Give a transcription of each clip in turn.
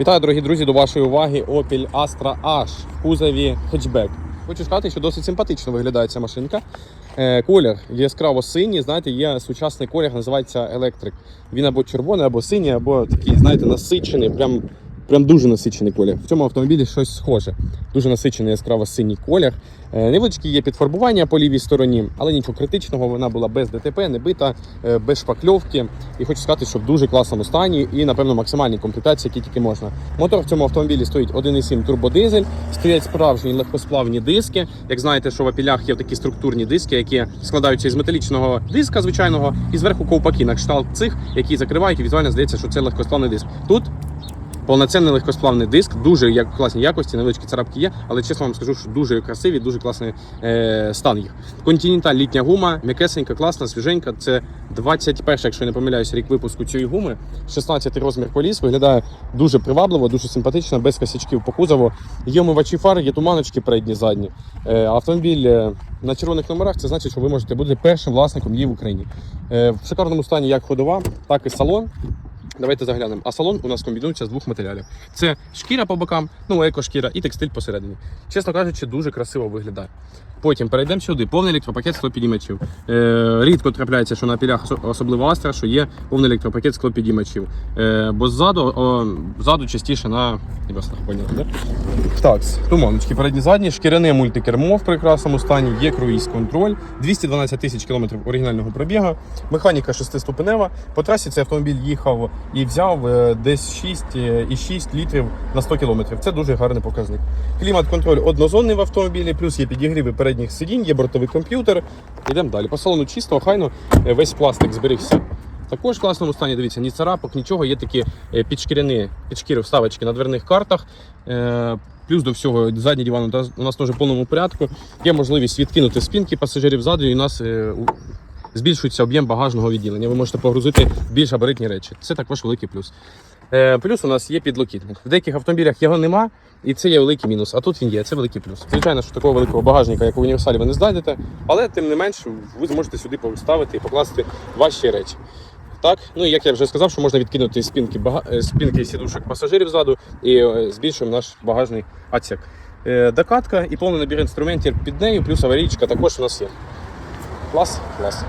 Вітаю, дорогі друзі, до вашої уваги Opel Astra H в кузові хетчбек. Хочу сказати, що досить симпатично виглядає ця машинка. Е, Колір яскраво синій. Знаєте, є сучасний колір, називається електрик. Він або червоний, або синій, або такий, знаєте, насичений. Прям, прям дуже насичений колір. В цьому автомобілі щось схоже. Дуже насичений яскраво синій колір. Е, Невеличкі є підфарбування по лівій стороні, але нічого критичного. Вона була без ДТП, не бита, е, без шпакльовки. І хочу сказати, що в дуже класному стані і, напевно, максимальній комплектації, які тільки можна. Мотор в цьому автомобілі стоїть 1,7 турбодизель, стоять справжні легкосплавні диски. Як знаєте, що в апілях є такі структурні диски, які складаються із металічного диска звичайного, і зверху ковпаки на кшталт цих, які закривають, і візуально здається, що це легкосплавний диск. Тут Повноцінний легкосплавний диск, дуже як класні якості, невеличкі царапки є, але чесно вам скажу, що дуже красиві, дуже класний е, стан їх. Континенталь літня гума, м'якесенька, класна, свіженька. Це 21, якщо я не помиляюсь, рік випуску цієї гуми. 16 розмір коліс, виглядає дуже привабливо, дуже симпатично, без косячків по кузову. Є омивачі фар, є туманочки передні, задні. Е, автомобіль е, на червоних номерах, це значить, що ви можете бути першим власником її в Україні. Е, в шикарному стані як ходова, так і салон. Давайте заглянемо. А салон у нас комбінується з двох матеріалів. Це шкіра по бокам, ну екошкіра і текстиль посередині. Чесно кажучи, дуже красиво виглядає. Потім перейдемо сюди. Повний електропакет склопідіймачів. Е, рідко трапляється, що на пілях, особливо Астра, що є повний електропакет склопідіймачів. Е, бо ззаду, о, ззаду частіше на поняли, да? Так, туманочки передні задні, шкіряне мультикермо в прекрасному стані, є круїз-контроль, 212 тисяч кілометрів оригінального пробігу, механіка шестиступенева. По трасі цей автомобіль їхав і взяв е, десь 6,6 літрів на 100 кілометрів. Це дуже гарний показник. Клімат-контроль однозонний в автомобілі, плюс є підігріви передніх сидінь, є бортовий комп'ютер. Йдемо далі. По салону чисто, хайно, е, весь пластик зберігся. Також в класному стані, дивіться, ні царапок, нічого, є такі е, підшкіряні, підшкіри вставочки на дверних картах. Е, Плюс до всього задній диван у нас- теж в повному порядку. Є можливість відкинути спинки пасажирів ззаду, і у нас збільшується об'єм багажного відділення. Ви можете погрузити більш габаритні речі. Це також великий плюс. Е, Плюс у нас є підлокітник. В деяких автомобілях його нема, і це є великий мінус. А тут він є, це великий плюс. Звичайно, що такого великого багажника, як у універсалі, ви не знайдете, але тим не менш ви зможете сюди поставити і покласти ваші речі. Так, ну і як я вже сказав, що можна відкинути спинки, бага... е, спинки сідушок пасажирів ззаду і е, збільшуємо наш багажний отсек. Докатка і повний набір інструментів під нею, плюс аварійка також у нас є. Клас, клас.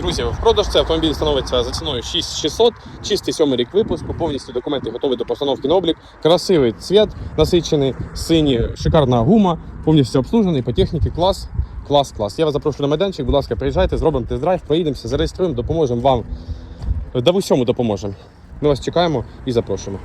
Друзі, в продаж цей автомобіль становиться за ціною 6600, чистий сьомий рік випуску, повністю документи готові до постановки на облік. Красивий цвіт, насичений, синій, шикарна гума, повністю обслужений по техніці, клас, клас, клас. Я вас запрошую на майданчик, будь ласка, приїжджайте, зробимо тест-драйв, проїдемося, зареєструємо, допоможемо вам. Да в усьому допоможемо. Ми вас чекаємо і запрошуємо.